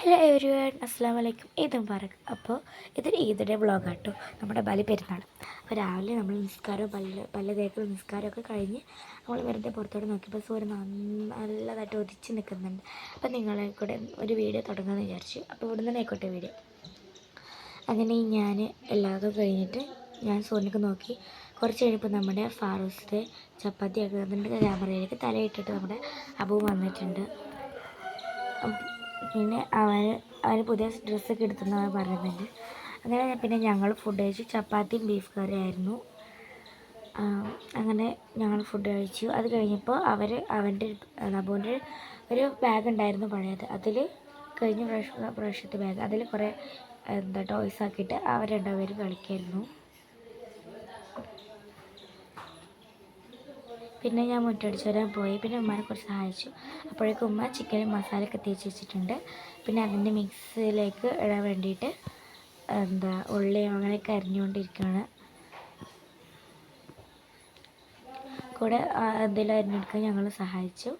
Hello every one അസ്സാം വലൈക്കും ഈദ് മുബാറക് അപ്പോൾ ഇതൊരു ഈദിന്റെ വ്ളോഗാട്ടോ. നമ്മുടെ ബലി പെരുന്നാൾ അപ്പോൾ രാവിലെ നമ്മൾ നിസ്കാരവും പല്ല് പല്ല് തേക്കലും നിസ്കാരമൊക്കെ കഴിഞ്ഞ് നമ്മൾ വെറുതെ പുറത്തോട്ട് നോക്കിയപ്പോൾ സൂര്യൻ നല്ലതായിട്ട് ഒതിച്ച് നിൽക്കുന്നുണ്ട് അപ്പോൾ നിങ്ങളെ കൂടെ ഒരു വീഡിയോ തുടങ്ങാമെന്ന് വിചാരിച്ചു. അപ്പോൾ ഇവിടെ നിന്ന് ആയിക്കോട്ടെ വീഡിയോ. അങ്ങനെ ഞാൻ എല്ലാതും കഴിഞ്ഞിട്ട് ഞാൻ സൂര്യനൊക്കെ നോക്കി. കുറച്ച് കഴിഞ്ഞപ്പോൾ നമ്മുടെ ഫാറൂസിന്റെ ചപ്പാത്തി ആക്കുന്നതിന്റെ ക്യാമറയിലേക്ക് തലയിട്ടിട്ട് നമ്മുടെ അബു വന്നിട്ടുണ്ട്. പിന്നെ അവർ അവന് പുതിയ ഡ്രസ്സൊക്കെ എടുത്തെന്ന് അവൻ പറയുന്നുണ്ട് അങ്ങനെ പിന്നെ ഞങ്ങൾ ഫുഡ് കഴിച്ചു ചപ്പാത്തിയും ബീഫ് കറി ആയിരുന്നു. അങ്ങനെ ഞങ്ങൾ ഫുഡ് കഴിച്ചു. അത് കഴിഞ്ഞപ്പോൾ അവർ അവന്റെ നബുവിന്റെ ഒരു ബാഗ് ഉണ്ടായിരുന്നു പഴയത്. അതിൽ കഴിഞ്ഞ പ്രാവശ്യം പ്രാവശ്യത്തെ ബാഗ് അതിൽ കുറേ എന്താ ടോയ്സ് ആക്കിയിട്ട് അവർ രണ്ടുപേരും കളിക്കായിരുന്നു. പിന്നെ ഞാൻ മുറ്റടിച്ച് വരാൻ പോയി. പിന്നെ ഉമ്മാനെ കുറച്ച് സഹായിച്ചു. അപ്പോഴേക്കും ഉമ്മ ചിക്കൻ മസാലയൊക്കെ തേച്ച് വെച്ചിട്ടുണ്ട്. പിന്നെ അതിന്റെ മിക്സിലേക്ക് ഇടാൻ വേണ്ടിയിട്ട് എന്താ ഉള്ളിയും അങ്ങനെയൊക്കെ അരിഞ്ഞുകൊണ്ടിരിക്കുകയാണ്. കൂടെ എന്തെങ്കിലും അരിഞ്ഞെടുക്കാൻ ഞങ്ങൾ സഹായിച്ചു.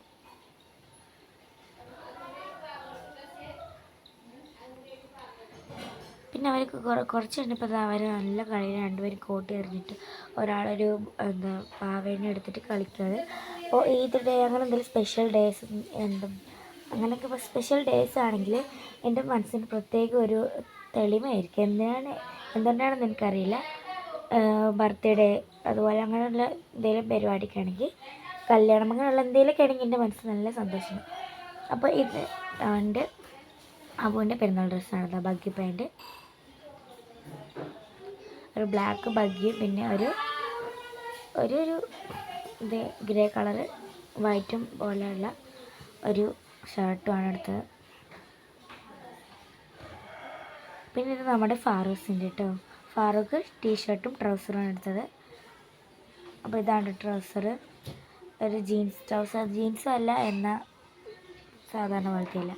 പിന്നെ അവർക്ക് കുറച്ച് കഴിഞ്ഞപ്പോൾ അവർ നല്ല കളി രണ്ടുപേരും കോട്ടി എറിഞ്ഞിട്ട് ഒരാളൊരു എന്താ പാവേനെ എടുത്തിട്ട് കളിക്കുന്നത് അപ്പോൾ ഈദ് ഡേ അങ്ങനെ എന്തെങ്കിലും സ്പെഷ്യൽ ഡേയ്സ് എന്തും അങ്ങനെയൊക്കെ ഇപ്പോൾ സ്പെഷ്യൽ ഡേയ്സ് ആണെങ്കിൽ എന്റെ മനസ്സിന് പ്രത്യേക ഒരു തെളിമയായിരിക്കും എന്തിനാണ് എന്തുകൊണ്ടാണെന്ന് എനിക്കറിയില്ല. ബർത്ത്ഡേ അതുപോലെ അങ്ങനെയുള്ള എന്തെങ്കിലും പരിപാടിക്കാണെങ്കിൽ കല്യാണം അങ്ങനെയുള്ള എന്തെങ്കിലുമൊക്കെ ആണെങ്കിൽ എന്റെ മനസ്സിൽ നല്ല സന്തോഷം അപ്പോൾ ഇത് അവന്റെ അബുവിന്റെ പെരുന്നാൾ ഡ്രസ്സാണ് ബഗ്ഗി പാന്റ് ഒരു ബ്ലാക്ക് ബഗ്ഗി പിന്നെ ഒരു ഒരു ഒരു ഇത് ഗ്രേ കളറ് വൈറ്റും പോലെയുള്ള ഒരു ഷർട്ടുമാണ് എടുത്തത്. പിന്നെ ഇത് നമ്മുടെ ഫാറൂഖിന്റെ കേട്ടോ ഫാറൂഖ് ടീഷർട്ടും ട്രൗസറുമാണ് എടുത്തത്. അപ്പോൾ ഇതാണ് ട്രൗസർ ഒരു ജീൻസ് ട്രൗസർ ജീൻസും അല്ല എന്നാൽ സാധാരണ പോലത്തെ അല്ല.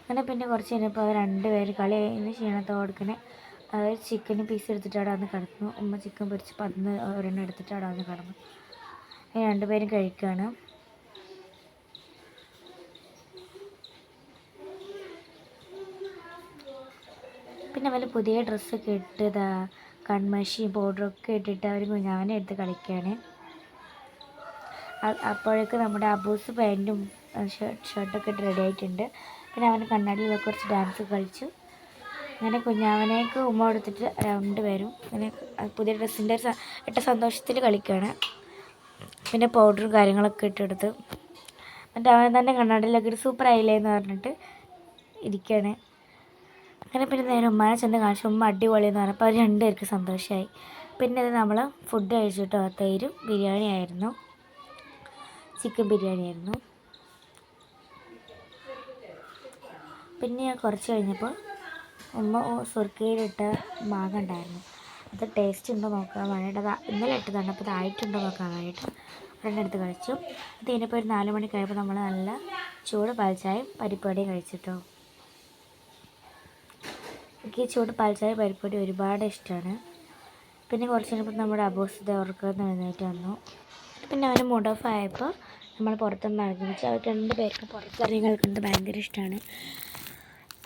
അങ്ങനെ പിന്നെ കുറച്ച് കഴിഞ്ഞപ്പോൾ രണ്ട് പേര് കളി കഴിഞ്ഞ് ക്ഷീണത്തോടെ അവർ ചിക്കൻ പീസ് എടുത്തിട്ടാണ് അവിടെ വന്ന് കിടന്നു ഉമ്മ ചിക്കൻ പൊരിച്ച് പന്ന് ഒരെണ്ണം എടുത്തിട്ടാണ് അവിടെ വന്ന് കിടന്നു രണ്ടുപേരും കഴിക്കുകയാണ് പിന്നെ അവന് പുതിയ ഡ്രസ്സൊക്കെ ഇട്ടതാ കൺമഷിയും പൗഡറൊക്കെ ഇട്ടിട്ട് അവർ കുഞ്ഞാവനെ എടുത്ത് കളിക്കുകയാണ് അപ്പോഴേക്ക് നമ്മുടെ അബൂസ് പാന്റും ഷർട്ട് ഷർട്ടൊക്കെ ഇട്ട് റെഡി ആയിട്ടുണ്ട്. പിന്നെ അവൻ കണ്ണാടിയിലൊക്കെ കുറച്ച് ഡാൻസ് കളിച്ചു. അങ്ങനെ കുഞ്ഞാവനേക്ക് ഉമ്മ കൊടുത്തിട്ട് രണ്ട് പേരും അങ്ങനെ പുതിയ ഡ്രസ്സിന്റെ ഇട്ട സന്തോഷത്തിൽ കളിക്കുകയാണ്. പിന്നെ പൗഡറും കാര്യങ്ങളൊക്കെ ഇട്ടെടുത്ത്. എന്നിട്ട് അവൻ തന്നെ കണ്ണാടിയിലൊക്കെ ഒരു സൂപ്പർ ആയില്ലേ എന്ന് പറഞ്ഞിട്ട് ഇരിക്കുകയാണ്. അങ്ങനെ പിന്നെ നേരെ ഉമ്മനെ ചെന്ന് കാണിച്ചു. ഉമ്മ അടിപൊളിയെന്ന് പറഞ്ഞപ്പോൾ അവർ രണ്ടുപേർക്ക് സന്തോഷമായി പിന്നെ അത് നമ്മൾ ഫുഡ് കഴിച്ചിട്ടോ തൈരും ബിരിയാണി ആയിരുന്നു. ചിക്കൻ ബിരിയാണി ആയിരുന്നു. പിന്നെ കുറച്ച് കഴിഞ്ഞപ്പോൾ ഉമ്മ സുർക്കയിലിട്ട മാങ്ങ ഉണ്ടായിരുന്നു അത് ടേസ്റ്റ് ഉണ്ടോ നോക്കാൻ വേണ്ടിയിട്ട് അത് ഇന്നലെ ഇട്ടതാണ്. അപ്പോൾ ഇതായിട്ടുണ്ടോ നോക്കാൻ വേണ്ടിയിട്ട് ഒരെണ്ണെടുത്ത് കഴിച്ചു. അത് ഒരു നാല് മണി കഴിയുമ്പോൾ നമ്മൾ നല്ല ചൂട് പാൽച്ചായും പരിപ്പടിയും കഴിച്ചിട്ടോ. എനിക്ക് ചൂട് പാൽച്ചായ പരിപ്പൊടി ഒരുപാട് ഇഷ്ടമാണ് പിന്നെ കുറച്ച് കഴിഞ്ഞപ്പോൾ നമ്മുടെ അബോസിത ഉറക്കം എഴുന്നേറ്റ് വന്നു. പിന്നെ അവന് മൂഡ് ഓഫ് ആയപ്പോൾ നമ്മൾ പുറത്തുനിന്ന് ഇറങ്ങി. അവർ രണ്ട് പേർക്ക് പുറത്തിറങ്ങി കളിക്കുന്നത് ഭയങ്കര ഇഷ്ടമാണ്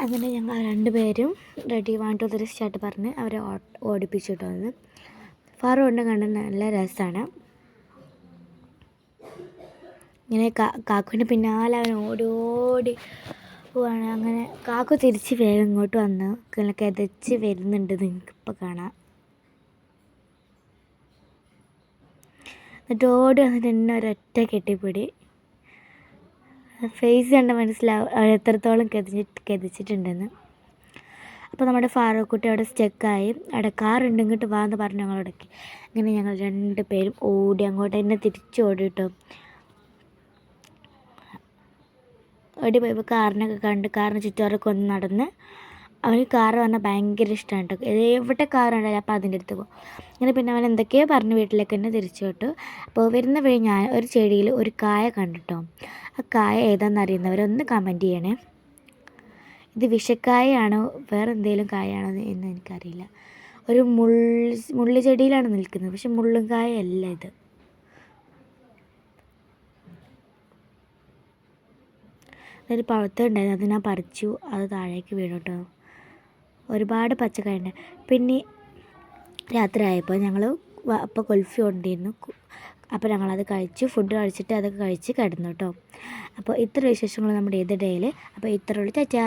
അങ്ങനെ ഞങ്ങൾ രണ്ടുപേരും ready one two three start പറഞ്ഞ് അവരെ ഓടിപ്പിച്ചിട്ട് വന്നു ഫാറു കൊണ്ട് കണ്ട് നല്ല രസമാണ് ഇങ്ങനെ കാക്കുവിന്റെ പിന്നാലെ അവൻ ഓടി ഓടി പോവാണ്. അങ്ങനെ കാക്കു തിരിച്ച് വേഗം ഇങ്ങോട്ട് വന്ന് ഇങ്ങനെ കിതച്ച് വരുന്നുണ്ട് നിങ്ങൾക്ക് ഇപ്പോൾ കാണാം എന്നിട്ട് ഓടി വന്നിട്ട് എന്നെ ഒരൊറ്റ കെട്ടിപ്പിടി. ഫേസ് കണ്ട മനസ്സിലാവും എത്രത്തോളം കെതിച്ചിട്ട് കെതിച്ചിട്ടുണ്ടെന്ന്. അപ്പോൾ നമ്മുടെ ഫാറൂഖ് കുട്ടി അവിടെ സ്റ്റക്കായി അവിടെ കാറുണ്ട് ഇങ്ങോട്ട് വാ എന്ന് പറഞ്ഞു ഞങ്ങളോടൊക്കെ അങ്ങനെ ഞങ്ങൾ രണ്ട് പേരും ഓടി അങ്ങോട്ട് എന്നെ തിരിച്ച് ഓടി കിട്ടും ഓടി പോയപ്പോൾ കാറിനൊക്കെ കണ്ട് കാറിന് ചുറ്റുപാടൊക്കെ ഒന്ന് നടന്ന് അവന് കാർ പറഞ്ഞാൽ ഭയങ്കര ഇഷ്ടമാണ് കേട്ടോ. എവിടെ കാറുണ്ടായാലും അപ്പോൾ അതിന്റെ അടുത്ത് പോകും. അങ്ങനെ പിന്നെ അവൻ എന്തൊക്കെയോ പറഞ്ഞ് വീട്ടിലേക്ക് തന്നെ തിരിച്ചു വിട്ടു. അപ്പോൾ വരുന്ന വഴി ഞാൻ ഒരു ചെടിയിൽ ഒരു കായ കണ്ടിട്ടോ. ആ കായ ഏതാണെന്ന് അറിയുന്നവരൊന്ന് കമന്റ് ചെയ്യണേ. ഇത് വിഷക്കായാണോ വേറെ എന്തെങ്കിലും കായയാണോ എന്ന് എനിക്കറിയില്ല. ഒരു മുള്ളി മുള്ളി ചെടിയിലാണ് നിൽക്കുന്നത്. പക്ഷെ മുള്ളും കായ അല്ല ഇത്. ഒരു പഴുത്തുണ്ടായിരുന്നു അത് ഞാൻ പറിച്ചു. അത് താഴേക്ക് വീണു കേട്ടോ. ഒരുപാട് പച്ചക്കറിയുണ്ട്. പിന്നെ രാത്രി ആയപ്പോൾ ഞങ്ങൾ അപ്പോൾ കുൽഫി കൊണ്ടിരുന്നു അപ്പോൾ ഞങ്ങളത് കഴിച്ചു. ഫുഡ് കഴിച്ചിട്ട് അതൊക്കെ കഴിച്ച് കിടന്നു കേട്ടോ. അപ്പോൾ ഇത്ര വിശേഷങ്ങൾ നമ്മുടെ ഏത് ഡേയിൽ അപ്പോൾ ഇത്രയുള്ളൂ ചാച്ചാ